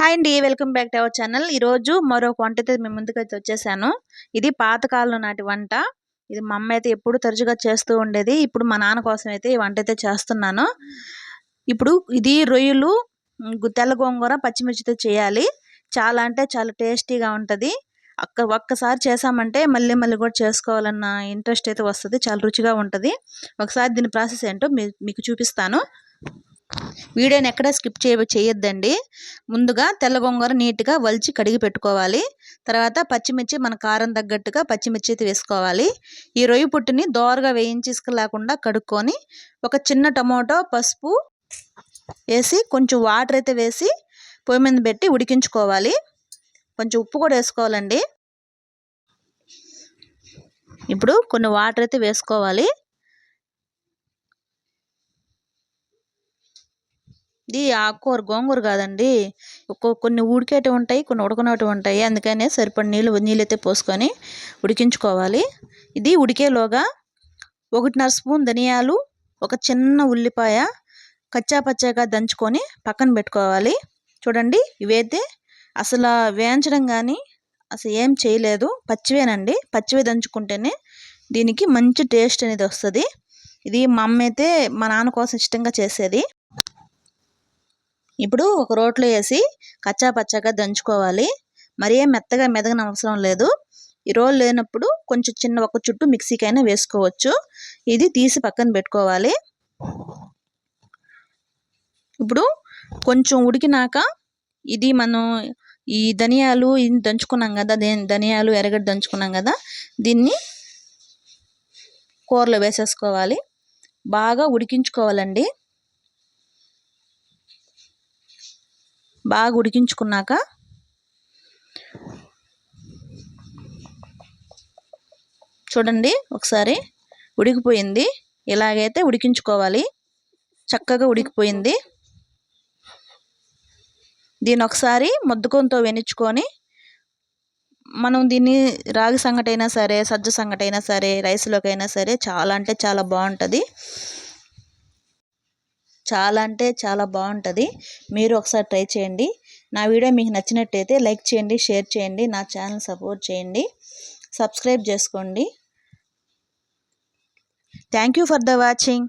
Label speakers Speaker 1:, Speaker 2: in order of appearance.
Speaker 1: Hi అండి welcome back to our channel. ఈరోజు మరొక వంటతో మేము ముందుకు అయితే వచ్చేసాను. ఇది పాతకాలం నాటి వంట. ఇది మా అమ్మ అయితే ఎప్పుడు తరచుగా చేస్తూ ఉండేది. ఇప్పుడు మా నాన్న కోసం అయితే ఈ వంట అయితే చేస్తున్నాను. ఇప్పుడు ఇది రొయ్యలు తెల్ల గోంగూర పచ్చిమిర్చితో చేయాలి. చాలా అంటే చాలా టేస్టీగా ఉంటుంది. అక్క ఒక్కసారి చేసామంటే మళ్ళీ మళ్ళీ కూడా చేసుకోవాలన్న ఇంట్రెస్ట్ అయితే వస్తుంది. చాలా రుచిగా ఉంటుంది. ఒకసారి దీని ప్రాసెస్ ఏంటో మీకు చూపిస్తాను. వీడియోని ఎక్కడ స్కిప్ చేయ చేయొద్దండి. ముందుగా తెల్ల గొంగూర నీట్గా వలిచి కడిగి పెట్టుకోవాలి. తర్వాత పచ్చిమిర్చి మన కారం తగ్గట్టుగా పచ్చిమిర్చి అయితే వేసుకోవాలి. ఈ రొయ్యి పుట్టుని దోరగా వేయించేసుకు లేకుండా కడుక్కొని ఒక చిన్న టమోటో పసుపు వేసి కొంచెం వాటర్ అయితే వేసి పొయ్యి మీద పెట్టి ఉడికించుకోవాలి. కొంచెం ఉప్పు కూడా వేసుకోవాలండి. ఇప్పుడు కొన్ని వాటర్ అయితే వేసుకోవాలి. ఇది ఆకుకూర గోంగూర కాదండి. కొన్ని ఉడికేటివి ఉంటాయి కొన్ని ఉడకనటివి ఉంటాయి. అందుకనే సరిపడి నీళ్ళు నీళ్ళు అయితే పోసుకొని ఉడికించుకోవాలి. ఇది ఉడికేలోగా ఒకటిన్నర స్పూన్ ధనియాలు ఒక చిన్న ఉల్లిపాయ కచ్చా పచ్చాగా దంచుకొని పక్కన పెట్టుకోవాలి. చూడండి ఇవైతే అసలు వేయించడం కానీ అసలు ఏం చేయలేదు. పచ్చివేనండి. పచ్చివే దంచుకుంటేనే దీనికి మంచి టేస్ట్ అనేది వస్తుంది. ఇది మా అమ్మ అయితే మా నాన్న కోసం ఇష్టంగా చేసేది. ఇప్పుడు ఒక రోట్లో వేసి కచ్చా పచ్చగా దంచుకోవాలి. మరీ మెత్తగా మెదగన అవసరం లేదు. ఈ రోల్ లేనప్పుడు కొంచెం చిన్న ఒక చుట్టూ మిక్సీకైనా వేసుకోవచ్చు. ఇది తీసి పక్కన పెట్టుకోవాలి. ఇప్పుడు కొంచెం ఉడికినాక ఇది మనం ఈ ధనియాలు ఇది దంచుకున్నాం కదా ధనియాలు ఎరగడ్డ దంచుకున్నాం కదా దీన్ని కూరలో వేసేసుకోవాలి. బాగా ఉడికించుకోవాలండి. బాగా ఉడికించుకున్నాక చూడండి ఒకసారి ఉడికిపోయింది. ఇలాగైతే ఉడికించుకోవాలి చక్కగా ఉడికిపోయింది. దీన్ని ఒకసారి ముద్దుకొంతో వెనుచుకొని మనం దీన్ని రాగి సంగటైనా సరే సజ్జ సంగటైనా సరే రైస్లోకైనా సరే చాలా అంటే చాలా బాగుంటుంది. చాలా అంటే చాలా బాగుంటుంది. మీరు ఒకసారి ట్రై చేయండి. నా వీడియో మీకు నచ్చినట్టయితే లైక్ చేయండి షేర్ చేయండి నా ఛానల్ సపోర్ట్ చేయండి. సబ్స్క్రైబ్ చేసుకోండి. Thank for the watching.